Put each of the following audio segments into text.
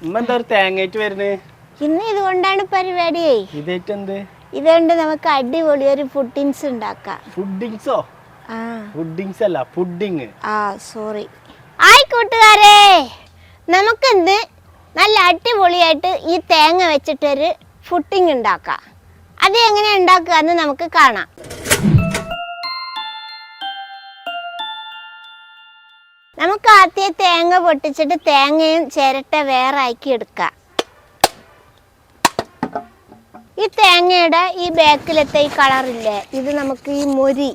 ഉമ്മ എന്താ ഒരു തേങ്ങയിട്ട് വരുന്നത് ഇന്ന് ഇതുകൊണ്ടാണ് പരിപാടിയേ ഇതേറ്റ് എന്ത് ഇതുകൊണ്ട് നമുക്ക് അടിപൊളി ഒരു ഫുഡിങ്സ് ഉണ്ടാക്കാം. ഫുഡിങ്സോ ആ. ഫുഡിങ്സ് അല്ല പുഡിങ്. ആ സോറി. ആയി കൂട്ടുകാരെ. നമുക്കെന്ത് നല്ല അടിപൊളിയായിട്ട് ഈ തേങ്ങ വെച്ചിട്ടൊരു ഫുഡിങ് ഉണ്ടാക്കാം. അത് എങ്ങനെ ഉണ്ടാക്കുക എന്ന് നമുക്ക് കാണാം. നമുക്ക് ആദ്യം തേങ്ങ പൊട്ടിച്ചിട്ട് തേങ്ങയും ചിരട്ട വേറെ ആക്കി എടുക്കാം. ഈ തേങ്ങയുടെ ഈ ബാക്കിലത്തെ ഈ കളറില്ലേ ഇത് നമുക്ക് ഈ മൊരി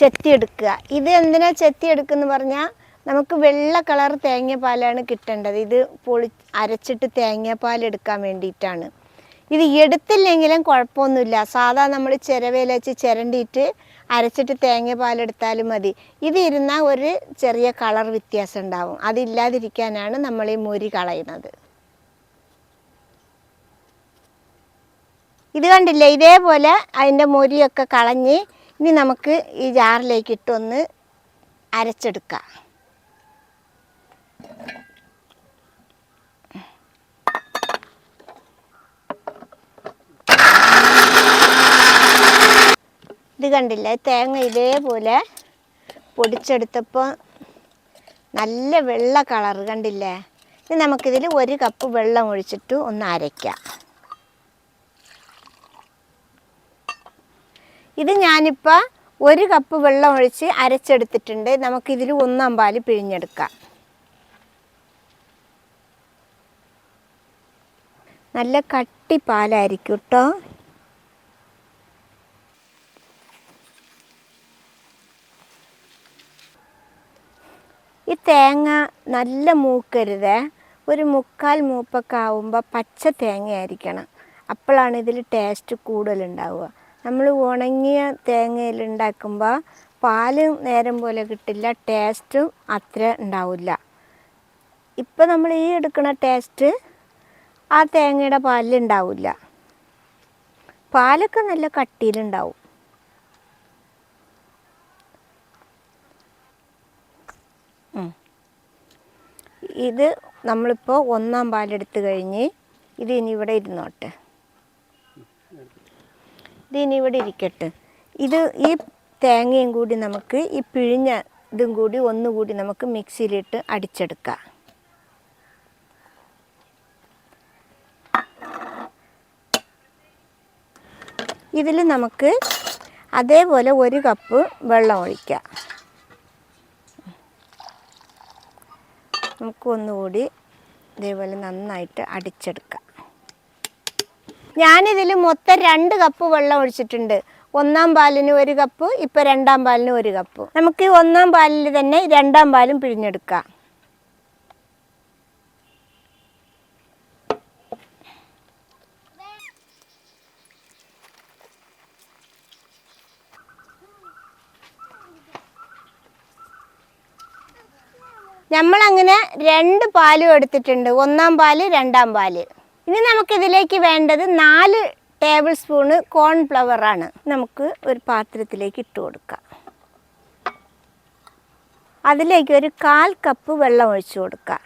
ചെത്തിയെടുക്കുക ഇത് എന്തിനാ ചെത്തിയെടുക്കുന്ന പറഞ്ഞാൽ നമുക്ക് വെള്ള കളർ തേങ്ങാപ്പാലാണ് കിട്ടേണ്ടത്. ഇത് പൊളി അരച്ചിട്ട് തേങ്ങാപ്പാൽ എടുക്കാൻ വേണ്ടിയിട്ടാണ്. ഇത് എടുത്തില്ലെങ്കിലും കുഴപ്പമൊന്നുമില്ല. സാധാ നമ്മൾ ചിരവയിൽ വെച്ച് ചിരണ്ടിയിട്ട് അരച്ചിട്ട് തേങ്ങ പാലെടുത്താലും മതി. ഇത് ഒരു ചെറിയ കളർ വ്യത്യാസം ഉണ്ടാവും അതില്ലാതിരിക്കാനാണ് നമ്മൾ ഈ മൊരി കളയുന്നത്. ഇത് കണ്ടില്ലേ? ഇതേപോലെ അതിന്റെ മൊരിയൊക്കെ കളഞ്ഞ് ഇനി നമുക്ക് ഈ ജാറിലേക്ക് ഇട്ടൊന്ന് അരച്ചെടുക്കാം. ഇത് കണ്ടില്ലേ? തേങ്ങ ഇതേപോലെ പൊടിച്ചെടുത്തപ്പോൾ നല്ല വെള്ള കളർ കണ്ടില്ലേ? ഇനി നമുക്കിതിൽ ഒരു കപ്പ് വെള്ളം ഒഴിച്ചിട്ട് ഒന്ന് അരയ്ക്കാം. ഇത് ഞാനിപ്പോൾ ഒരു കപ്പ് വെള്ളം ഒഴിച്ച് അരച്ചെടുത്തിട്ടുണ്ട്. നമുക്കിതിൽ ഒന്നാം പാൽ പിഴിഞ്ഞെടുക്കാം. നല്ല കട്ടി പാലായിരിക്കും കേട്ടോ തേങ്ങ നല്ല മൂക്കരുത്. ഒരു മുക്കാൽ മൂപ്പൊക്കെ ആവുമ്പോൾ പച്ച തേങ്ങയായിരിക്കണം. അപ്പോഴാണ് ഇതിൽ ടേസ്റ്റ് കൂടുതലുണ്ടാവുക. നമ്മൾ ഉണങ്ങിയ തേങ്ങയിൽ ഉണ്ടാക്കുമ്പോൾ നേരം പോലെ കിട്ടില്ല ടേസ്റ്റും അത്ര ഉണ്ടാവില്ല. ഇപ്പം നമ്മൾ ഈ എടുക്കുന്ന ടേസ്റ്റ് ആ തേങ്ങയുടെ പാലിൽ ഉണ്ടാവില്ല പാലൊക്കെ നല്ല കട്ടിയിലുണ്ടാവും ഇത് നമ്മളിപ്പോൾ ഒന്നാം പാലെടുത്ത് കഴിഞ്ഞ് ഇത് ഇനി ഇവിടെ ഇരുന്നോട്ടെ. ഇത് ഇനി ഇവിടെ ഇരിക്കട്ടെ. ഇത് ഈ തേങ്ങയും കൂടി നമുക്ക് ഈ പിഴിഞ്ഞ ഇതും കൂടി ഒന്നുകൂടി നമുക്ക് മിക്സിയിലിട്ട് അടിച്ചെടുക്കാം. ഇതിൽ നമുക്ക് അതേപോലെ ഒരു കപ്പ് വെള്ളം ഒഴിക്കാം. നമുക്ക് ഒന്നുകൂടി ഇതേപോലെ നന്നായിട്ട് അടിച്ചെടുക്കാം. ഞാനിതിൽ മൊത്തം രണ്ട് കപ്പ് വെള്ളം ഒഴിച്ചിട്ടുണ്ട്. ഒന്നാം പാലിന് ഒരു കപ്പ് ഇപ്പോൾ രണ്ടാം പാലിന് ഒരു കപ്പ് നമുക്ക് ഒന്നാം പാലിൽ തന്നെ രണ്ടാം പാലും പിഴിഞ്ഞെടുക്കാം. നമ്മളങ്ങനെ രണ്ട് പാലും എടുത്തിട്ടുണ്ട്. ഒന്നാം പാൽ രണ്ടാം പാൽ. ഇനി നമുക്കിതിലേക്ക് വേണ്ടത് നാല് ടേബിൾ സ്പൂണ് കോൺഫ്ലവർ ആണ്. നമുക്ക് ഒരു പാത്രത്തിലേക്ക് ഇട്ട് കൊടുക്കാം. അതിലേക്ക് ഒരു കാൽ കപ്പ് വെള്ളം ഒഴിച്ചു കൊടുക്കാം.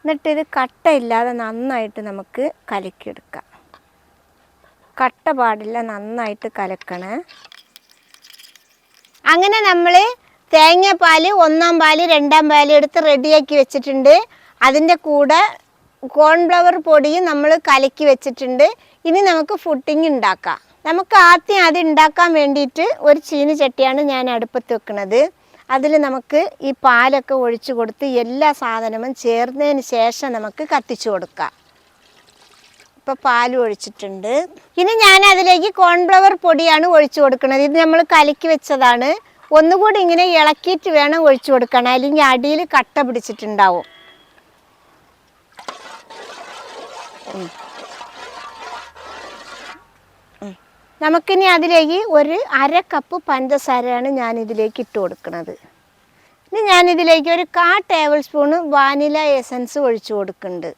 എന്നിട്ട് ഇത് കട്ടയില്ലാതെ നന്നായിട്ട് നമുക്ക് കലക്കിയെടുക്കാം. കട്ട പാടില്ല നന്നായിട്ട് കലക്കണേ. അങ്ങനെ നമ്മൾ തേങ്ങാപ്പാൽ ഒന്നാം പാൽ രണ്ടാം പാൽ എടുത്ത് റെഡിയാക്കി വെച്ചിട്ടുണ്ട്. അതിന്റെ കൂടെ കോൺഫ്ലവർ പൊടിയും നമ്മൾ കലക്കി വെച്ചിട്ടുണ്ട്. ഇനി നമുക്ക് ഫുഡിങ് ഉണ്ടാക്കാം. നമുക്ക് ആദ്യം അത് ഉണ്ടാക്കാൻ വേണ്ടിയിട്ട് ഒരു ചീനി ചട്ടിയാണ് ഞാൻ അടുപ്പത്ത് വെക്കുന്നത് അതിൽ നമുക്ക് ഈ പാലൊക്കെ ഒഴിച്ചു കൊടുത്ത് എല്ലാ സാധനവും ചേർന്നതിന് ശേഷം നമുക്ക് കത്തിച്ചു കൊടുക്കാം. ഇപ്പോൾ പാൽ ഒഴിച്ചിട്ടുണ്ട്. ഇനി ഞാൻ അതിലേക്ക് കോൺഫ്ലവർ പൊടിയാണ് ഒഴിച്ചു കൊടുക്കുന്നത് ഇത് നമ്മൾ കലക്കി വെച്ചതാണ്. ഒന്നുകൂടി ഇങ്ങനെ ഇളക്കിയിട്ട് വേണം ഒഴിച്ചു കൊടുക്കണം അല്ലെങ്കിൽ അടിയിൽ കട്ട പിടിച്ചിട്ടുണ്ടാവും. നമുക്കിനി അതിലേക്ക് ഒരു അര കപ്പ് പഞ്ചസാരയാണ് ഞാൻ ഇതിലേക്ക് ഇട്ട് കൊടുക്കുന്നത്. ഇനി ഞാനിതിലേക്ക് ഒരു കാ ടേബിൾ സ്പൂണ് വാനില എസൻസ് ഒഴിച്ചു കൊടുക്കുന്നുണ്ട്.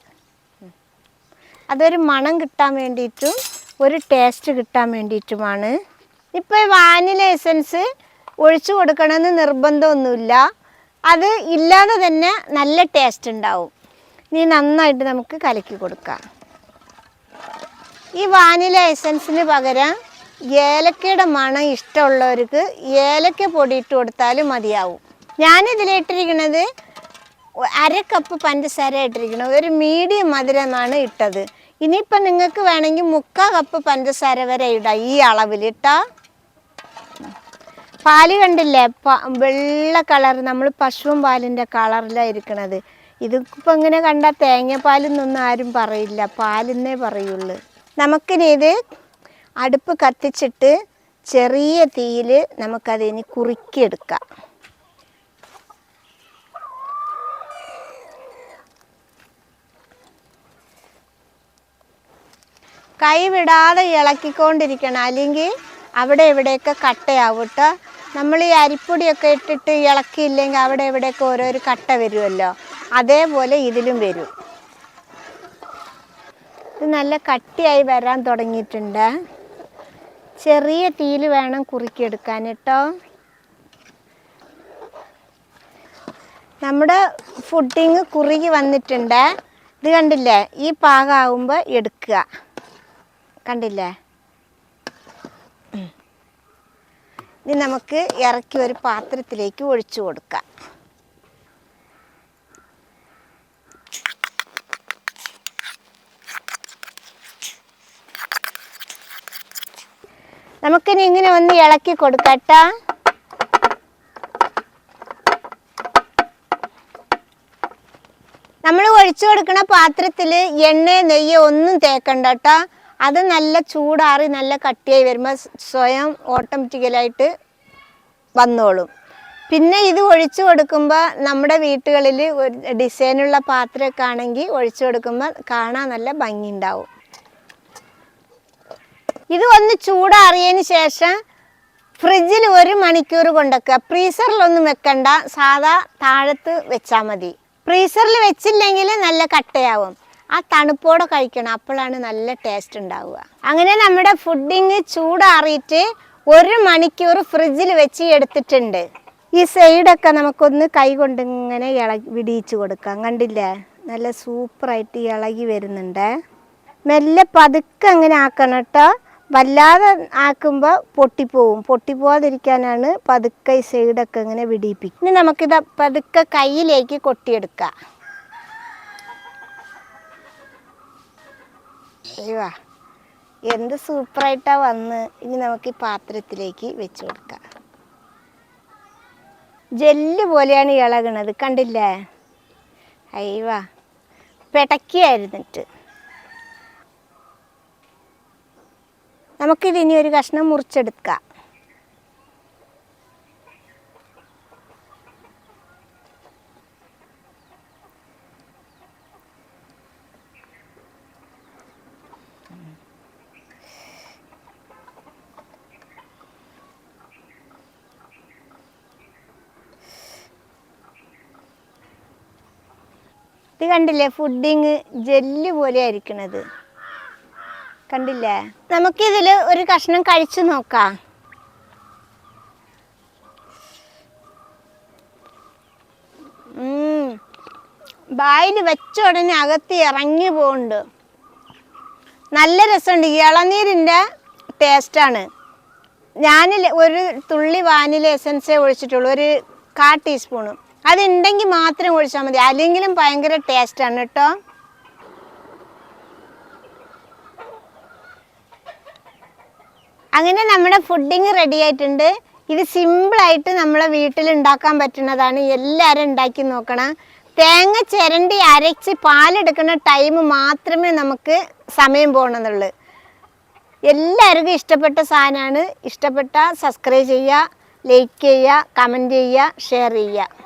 അതൊരു മണം കിട്ടാൻ വേണ്ടിയിട്ടും ഒരു ടേസ്റ്റ് കിട്ടാൻ വേണ്ടിയിട്ടുമാണ്. ഇപ്പോൾ വാനില എസൻസ് ഒഴിച്ചു കൊടുക്കണമെന്ന് നിർബന്ധമൊന്നുമില്ല. അത് ഇല്ലാതെ തന്നെ നല്ല ടേസ്റ്റ് ഉണ്ടാവും. ഇനി നന്നായിട്ട് നമുക്ക് കലക്കി കൊടുക്കാം. ഈ വാനില എസൻസിന് പകരം ഏലക്കയുടെ മണം ഇഷ്ടമുള്ളവർക്ക് ഏലക്ക പൊടി ഇട്ട് കൊടുത്താലും മതിയാവും. ഞാനിതിലിട്ടിരിക്കുന്നത് അര കപ്പ് പഞ്ചസാര ഇട്ടിരിക്കുന്നത് ഒരു മീഡിയം മധുരമാണ് ഇട്ടത്. ഇനിയിപ്പം നിങ്ങൾക്ക് വേണമെങ്കിൽ മുക്കാൽ കപ്പ് പഞ്ചസാര വരെ ഇടാം ഈ അളവിൽ ഇട്ടാ പാൽ കണ്ടില്ലേ? വെള്ള കളർ നമ്മൾ പശുവും പാലിന്റെ കളറിലാണ് ഇരിക്കണത്. ഇതിപ്പോൾ ഇങ്ങനെ കണ്ടാൽ തേങ്ങാപ്പാലെന്നൊന്നും ആരും പറയില്ല. പാലെന്നേ പറയുള്ളൂ. നമുക്കിനി ഇത് അടുപ്പ് കത്തിച്ചിട്ട് ചെറിയ തീയിൽ നമുക്കതിന് കുറുക്കിയെടുക്കാം. കൈവിടാതെ ഇളക്കിക്കൊണ്ടിരിക്കണം. അല്ലെങ്കിൽ അവിടെ ഇവിടെയൊക്കെ കട്ടയാവട്ടോ നമ്മൾ ഈ അരിപ്പൊടിയൊക്കെ ഇട്ടിട്ട് ഇളക്കിയില്ലെങ്കിൽ അവിടെ ഇവിടെയൊക്കെ ഓരോരു കട്ട വരുമല്ലോ. അതേപോലെ ഇതിലും വരും. ഇത് നല്ല കട്ടിയായി വരാൻ തുടങ്ങിയിട്ടുണ്ട്. ചെറിയ തീയിൽ വേണം കുറുക്കിയെടുക്കാൻ കേട്ടോ. നമ്മുടെ ഫുഡിങ് കുറുകി വന്നിട്ടുണ്ട്. ഇത് കണ്ടില്ലേ? ഈ പാകമാകുമ്പോൾ എടുക്കുക. കണ്ടില്ലേ? ഇനി നമുക്ക് ഇറക്കി ഒരു പാത്രത്തിലേക്ക് ഒഴിച്ചു കൊടുക്കാം. നമുക്കിനി ഇങ്ങനെ ഒന്ന് ഇളക്കി കൊടുക്കട്ട. നമ്മൾ ഒഴിച്ചു കൊടുക്കുന്ന പാത്രത്തിൽ എണ്ണ നെയ്യ് ഒന്നും തേക്കണ്ട കേട്ടോ. അത് നല്ല ചൂടാറി നല്ല കട്ടിയായി വരുമ്പോൾ സ്വയം ഓട്ടോമാറ്റിക്കലായിട്ട് വന്നോളും. പിന്നെ ഇത് ഒഴിച്ചു കൊടുക്കുമ്പോൾ നമ്മുടെ വീട്ടുകളിൽ ഒരു ഡിസൈനുള്ള പാത്രമൊക്കെ ആണെങ്കിൽ ഒഴിച്ചു കൊടുക്കുമ്പോൾ കാണാൻ നല്ല ഭംഗി ഉണ്ടാവും ഇത് ഒന്ന് ചൂടാറിയതിന് ശേഷം ഫ്രിഡ്ജിൽ ഒരു മണിക്കൂർ കൊണ്ടുവയ്ക്കുക ഫ്രീസറിലൊന്നും വെക്കണ്ട. സാധാ താഴത്ത് വെച്ചാൽ മതി. ഫ്രീസറിൽ വെച്ചില്ലെങ്കിൽ നല്ല കട്ടയാവും. ആ തണുപ്പോടെ കഴിക്കണം. അപ്പോഴാണ് നല്ല ടേസ്റ്റ് ഉണ്ടാവുക. അങ്ങനെ നമ്മുടെ ഫുഡിങ് ചൂടാറിയിട്ട് ഒരു മണിക്കൂർ ഫ്രിഡ്ജിൽ വെച്ച് എടുത്തിട്ടുണ്ട്. ഈ സൈഡൊക്കെ നമുക്കൊന്ന് കൈ കൊണ്ട് ഇങ്ങനെ ഇളകി വിടിയിച്ച് കൊടുക്കാം. കണ്ടില്ലേ? നല്ല സൂപ്പറായിട്ട് ഇളകി വരുന്നുണ്ട്. മെല്ലെ പതുക്കെ അങ്ങനെ ആക്കണം കേട്ടോ. വല്ലാതെ ആക്കുമ്പോൾ പൊട്ടിപ്പോവും. പൊട്ടിപ്പോവാതിരിക്കാനാണ് പതുക്കെ ഈ സൈഡൊക്കെ ഇങ്ങനെ വിടിയിപ്പിക്കും ഇനി നമുക്കിത് പതുക്കെ കയ്യിലേക്ക് കൊട്ടിയെടുക്കാം. അയ്യോ എന്ത് സൂപ്പറായിട്ടാ വന്ന് ഇനി നമുക്ക് ഈ പാത്രത്തിലേക്ക് വെച്ച് കൊടുക്കാം. ജെല്ല് പോലെയാണ് ഇളകണത് കണ്ടില്ലേ? അയ്യവാ പെടക്കിയായിരുന്നിട്ട്. നമുക്കിതിനി ഒരു കഷ്ണം മുറിച്ചെടുക്കാം. ഇത് കണ്ടില്ലേ? ഫുഡിങ് ജെല്ല് പോലെ ആയിരിക്കണത്. കണ്ടില്ലേ? നമുക്കിതിൽ ഒരു കഷ്ണം കഴിച്ചു നോക്കാം. ബായിൽ വെച്ച ഉടനെ അകത്ത് ഇറങ്ങി പോകുന്നുണ്ട് നല്ല രസമുണ്ട്. ഇളനീരിന്റെ ടേസ്റ്റാണ് ഞാൻ ഒരു തുള്ളി വാനില എസൻസേ ഒഴിച്ചിട്ടുള്ളൂ. ഒരു കാ ടീസ്പൂണ്. അതുണ്ടെങ്കിൽ മാത്രം ഒഴിച്ചാൽ മതി. അല്ലെങ്കിലും ഭയങ്കര ടേസ്റ്റാണ് കേട്ടോ. അങ്ങനെ നമ്മുടെ ഫുഡിങ് റെഡി ആയിട്ടുണ്ട്. ഇത് സിമ്പിളായിട്ട് നമ്മളെ വീട്ടിൽ ഉണ്ടാക്കാൻ പറ്റുന്നതാണ്. എല്ലാവരും ഉണ്ടാക്കി നോക്കണം. തേങ്ങ ചിരണ്ടി അരച്ച് പാലെടുക്കുന്ന ടൈം മാത്രമേ നമുക്ക് സമയം പോകണമെന്നുള്ളൂ എല്ലാവർക്കും ഇഷ്ടപ്പെട്ട സാധനമാണ്. ഇഷ്ടപ്പെട്ട സബ്സ്ക്രൈബ് ചെയ്യുക ലൈക്ക് ചെയ്യുക കമന്റ് ചെയ്യുക ഷെയർ ചെയ്യുക.